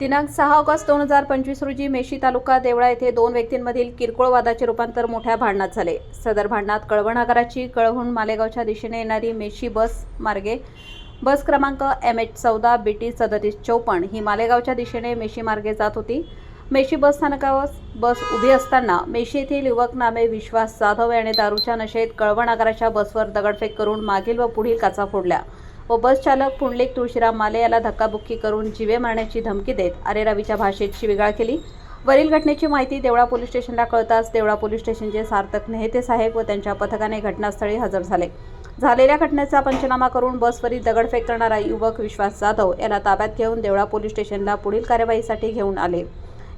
दिनांक सहा ऑगस्ट दोन हजार पंचवीस रोजी मेशी तालुका देवळा येथे दोन व्यक्तींमधील किरकोळ वादाचे रूपांतर मोठ्या भांडणात झाले. सदर भांडणात कळवणागराची कळवून मालेगावच्या दिशेने येणारी मेशी बस मार्गे. बस क्रमांक एम एच चौदा बी टी सदतीस चौपन्न ही मालेगावच्या दिशेने मेशी मार्गे जात होती. मेशी बस स्थानकावर बस उभी असताना मेशी येथील युवक नामे विश्वास जाधव याने दारूच्या नशेत कळवण आगाराच्या बसवर दगडफेक करून मागील व पुढील काचा फोडल्या. व बस चालक पुंडलिक तुळशीराम माले याला धक्काबुक्की करून जीवे मारण्याची धमकी देत अरेरावीच्या भाषेत शिविगाळ केली. वरील घटनेची माहिती देवळा पोलीस स्टेशनला कळताच देवळा पोलीस स्टेशनचे सार्थक नेहते साहेब व त्यांच्या पथकाने घटनास्थळी हजर झाले. झालेल्या घटनेचा पंचनामा करून बसवरील दगडफेक करणारा युवक विश्वास जाधव याला ताब्यात घेऊन देवळा पोलीस स्टेशनला पुढील कार्यवाहीसाठी घेऊन आले.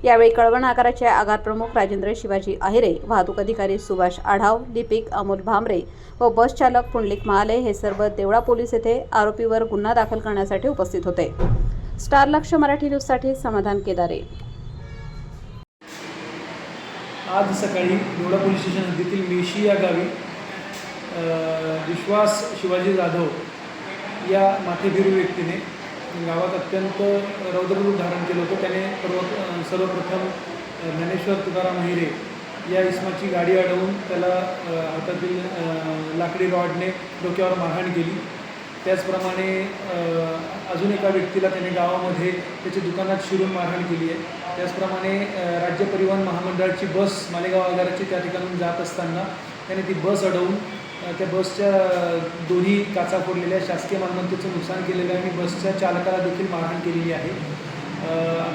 यावेळी कळवण आगाराचे आगार प्रमुख राजेंद्र शिवाजी अहिरे वाहतूक अधिकारी सुभाष आढाव दीपिक अमोल भामरे व बस चालक पुंडलिक महाले हे सर्व देवळा पोलीस येथे आरोपीवर गुन्हा दाखल करण्यासाठी उपस्थित होते. स्टार लक्ष मराठी न्यूजसाठी समाधान केदारे. आज सकाळी देवळा पोलीस स्टेशन हद्दीतील मेशी या गावी विश्वास शिवाजी जाधव या माथेभिरू व्यक्तीने गावात अत्यंत रौद्ररूप धारण केलं होतं. त्याने सर्व सर्वप्रथम ज्ञानेश्वर तुकाराम हिरे या इसमाची गाडी अडवून त्याला हातातील लाकडी रॉडने डोक्यावर मारहाण केली. त्याचप्रमाणे अजून एका व्यक्तीला त्याने गावामध्ये त्याच्या दुकानात शिरून मारहाण केली आहे. त्याचप्रमाणे राज्य परिवहन महामंडळाची बस मालेगाव आगाराची त्या ठिकाणून जात असताना त्याने ती बस अडवून त्या बसच्या दोन्ही काचा फोडलेल्या शासकीय मालमत्तेचं नुकसान केलेलं आहे. आणि बसच्या चालकाला देखील मारहाण केलेली आहे.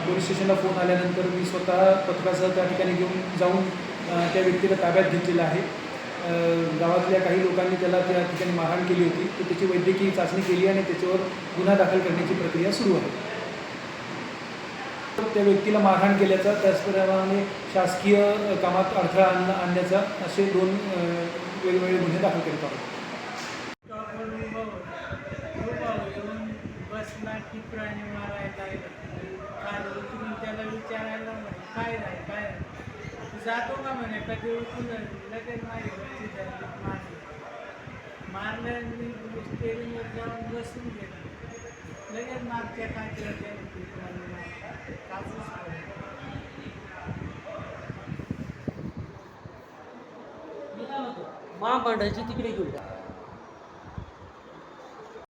पोलीस स्टेशनला फोन आल्यानंतर मी स्वतः पत्रासह त्या ठिकाणी घेऊन जाऊन त्या व्यक्तीला ताब्यात घेतलेलं आहे. गावातल्या काही लोकांनी त्याला त्या ठिकाणी मारहाण केली होती. तर त्याची वैद्यकीय चाचणी केली आणि त्याच्यावर गुन्हा दाखल करण्याची प्रक्रिया सुरू आहे. त्या व्यक्तीला मारहाण केल्याचा त्याचप्रमाणे शासकीय कामात अडथळा आणण्याचा असे दोन वेगवेगळे गुन्हे दाखल करीत आहोत. बसला की प्राणी मारायला लागला काल त्याला विचारायला म्हणे काय झालं काय तू जातो का म्हणे कधी उठून लगेच माझी मारलं मी स्टेरिंगवर जाऊन बसून गेलो लगेच मागच्या काचेवर होतो कापूस महाभांडाची तिकडे घेऊया